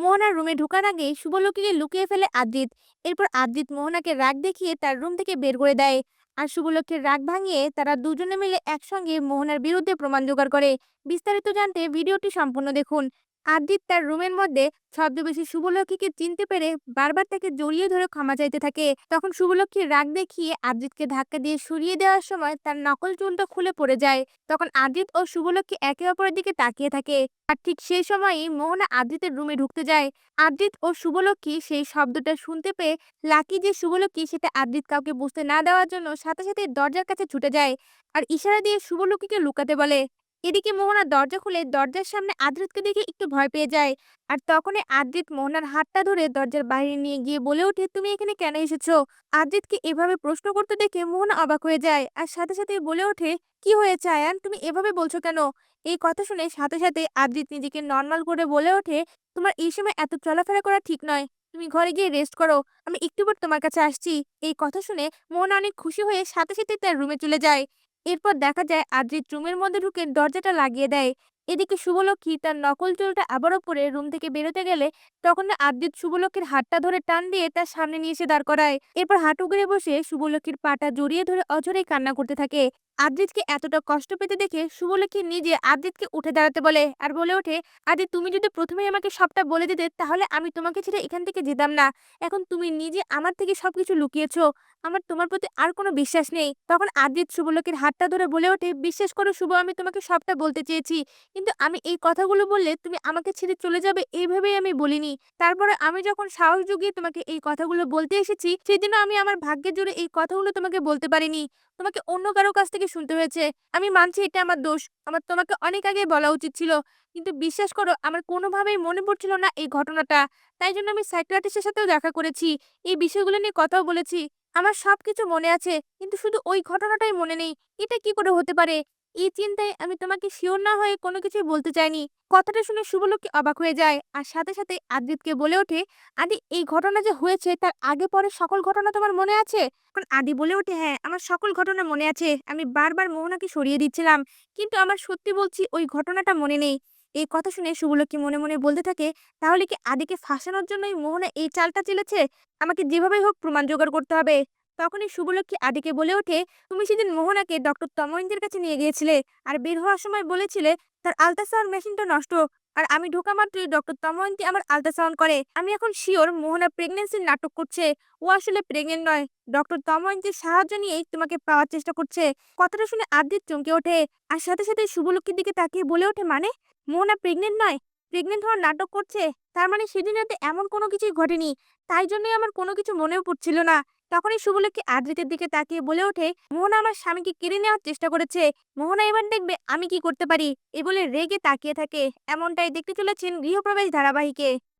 মোহনার রুমে ঢোকার আগে শুভলক্ষীকে লুকিয়ে ফেলে আদ্রিত এরপর আদ্রিত মোহনাকে রাগ দেখিয়ে তার রুম থেকে বের করে দেয়। আর শুভলক্ষীর রাগ ভাঙিয়ে তারা দুজনে মিলে একসঙ্গে মোহনার বিরুদ্ধে প্রমাণ জোগাড় করে। বিস্তারিত জানতে ভিডিওটি সম্পূর্ণ দেখুন। আদ্রিত তার রুমের মধ্যে ছদ্মবেশী শুভলক্ষীকে চিনতে পেরে বারবার তাকে জড়িয়ে ধরে ক্ষমা চাইতে থাকে। তখন শুভলক্ষীর রাগ দেখিয়ে আদ্রিতকে ধাক্কা দিয়ে সরিয়ে দেওয়ার সময় তার নকল চুলটা খুলে পড়ে যায়। তখন আদ্রিত ও শুভলক্ষী একে অপরের দিকে তাকিয়ে থাকে আর ঠিক সেই সময়ই মোহনা আদ্রিতের রুমে ঢুকতে যায়। আদ্রিত ও শুভলক্ষী সেই শব্দটা শুনতে পেয়ে লাকি যে শুভলক্ষী সেটা আদ্রিত কাউকে বুঝতে না দেওয়ার জন্য সাথে সাথে দরজার কাছে ছুটে যায় আর ইশারা দিয়ে শুভলক্ষীকে লুকাতে বলে এদিকে মোহনা দরজা খুলে দরজার সামনে আদ্রিতকে দেখে একটু ভয় পেয়ে যায়। আর তখনই আদ্রিত মোহনার হাতটা ধরে দরজার বাইরে নিয়ে গিয়ে বলে ওঠে, তুমি এখানে কেন এসেছ? আদ্রিতকে এভাবে প্রশ্ন করতে দেখে মোহনা অবাক হয়ে যায়। আর সাথে সাথে বলে ওঠে, কি হয়েছে আয়ান? তুমি এভাবে বলছো কেন? এই কথা শুনে সাথে সাথে আদ্রিত নিজেকে নর্মাল করে বলে ওঠে, তোমার এই সময় এত চলাফেরা করা ঠিক নয়। তুমি ঘরে গিয়ে রেস্ট করো। আমি একটু পর তোমার কাছে আসছি। এই কথা শুনে মোহনা অনেক খুশি হয়ে সাথে সাথে তার রুমে চলে যায়। এরপর দেখা যায় আদ্রিত রুমের মধ্যে ঢুকে দরজাটা লাগিয়ে দেয়। এদিকে শুভলক্ষী তার নকল চুলটা আবারও পরে রুম থেকে বেরোতে গেলে তখন আদ্রিত শুভলক্ষীর হাতটা ধরে টান দিয়ে তার সামনে নিয়ে এসে দাঁড় করায়। এরপর হাঁটু গড়ে বসে শুভলক্ষীর পাটা জড়িয়ে ধরে অঝরেই কান্না করতে থাকে। আদ্রিতকে এতটা কষ্ট পেতে দেখে শুভলক্ষী নিজে আদ্রিতকে উঠে দাঁড়াতে বলে? আর বলে ওঠে আদি তুমি যদি প্রথমেই আমাকে সবটা বলে দিতে, তাহলে আমি তোমাকে ছেড়ে এখান থেকে যেতাম না। এখন তুমি নিজে আমার থেকে সবকিছু লুকিয়েছো। আমার তোমার প্রতি আর কোনো বিশ্বাস নেই। তখন আদ্রিত শুভলক্ষীর হাতটা ধরে বলে ওঠে, বিশ্বাস করো শুভ, আমি তোমাকে সবটা বলতে চেয়েছি। কিন্তু আমি এই কথাগুলো বললে তুমি আমাকে ছেড়ে চলে যাবে এইভাবেই আমি বলিনি। তারপরে আমি যখন সাহস জুগিয়ে তোমাকে এই কথাগুলো বলতে এসেছি, সেদিনও আমি আমার ভাগ্যের জোরে এই কথাগুলো তোমাকে বলতে পারিনি। তোমাকে অন্য কারও কাছ থেকে শুনতে হয়েছে। আমি মানছি এটা আমার দোষ। আমার তোমাকে অনেক আগে বলা উচিত ছিল। কিন্তু বিশ্বাস করো, আমার কোনোভাবেই মনে পড়ছিল না এই ঘটনাটা। তাই জন্য আমি সাইকিয়াট্রিস্টের সাথেও দেখা করেছি। এই বিষয়গুলো নিয়ে কথাও বলেছি। আমার সব কিছু মনে আছে, কিন্তু শুধু ওই ঘটনাটাই মনে নেই। এটা কি করে হতে পারে? এই চিন্তায় আমি তোমাকে শিওর না হয়ে কোনো কিছুই বলতে চাইনি। কথাটা শুনে শুভলক্ষী অবাক হয়ে যায় আর সাথে সাথে আদিতকে বলে ওঠে, আদি, এই ঘটনা যে হয়েছে তার আগে পরে সকল ঘটনা তোমার মনে আছে? এখন আদি বলে ওঠে হ্যাঁ আমার সকল ঘটনা মনে আছে। আমি বারবার মোহনাকে সরিয়ে দিচ্ছিলাম, কিন্তু আমার সত্যি বলছি ওই ঘটনাটা মনে নেই। এই কথা শুনে শুভলক্ষী মনে মনে বলতে থাকে, তাহলে কি আদিকে ফাঁসানোর জন্যই মোহনা এই চালটা চেলেছে? আমাকে যেভাবেই হোক প্রমাণ জোগাড় করতে হবে। তখনই শুভলক্ষ্মী আদিকে বলে ওঠে, তুমি সেদিন মোহনাকে ডক্টর তময়েন্দ্রের কাছে নিয়ে গিয়েছিলে আর বের হওয়ার সময় বলেছিলে তার আলট্রাসাউন্ড মেশিনটা নষ্ট আর আমি ঢোকা মাত্রই ডক্টর তময়ন্তী আমার আলট্রাসাউন্ড করে। আমি এখন শিওর মোহনা প্রেগনেন্সির নাটক করছে। ও আসলে প্রেগনেন্ট নয়। ডক্টর তময়ন্তীর সাহায্য নিয়েই তোমাকে পাওয়ার চেষ্টা করছে। কথাটা শুনে আদ্রিত চমকে ওঠে। আর সাথে সাথে শুভলক্ষীর দিকে তাকিয়ে বলে ওঠে মানে? মোহনা প্রেগনেন্ট নয়? প্রেগনেন্ট হওয়ার নাটক করছে? তার মানে সেদিন রাতে এমন কোনো কিছুই ঘটেনি। তাই জন্যই আমার কোনো কিছু মনেও পড়ছিল না। তখনই শুভলক্ষী আদ্রিতের দিকে তাকিয়ে বলে ওঠে, মোহনা আমার স্বামীকে কেড়ে নেওয়ার চেষ্টা করেছে। মোহনা এবার দেখবে আমি কি করতে পারি? এ বলে রেগে তাকিয়ে থাকে। এমনটাই দেখতে চলেছেন গৃহপ্রবেশ ধারাবাহিকে।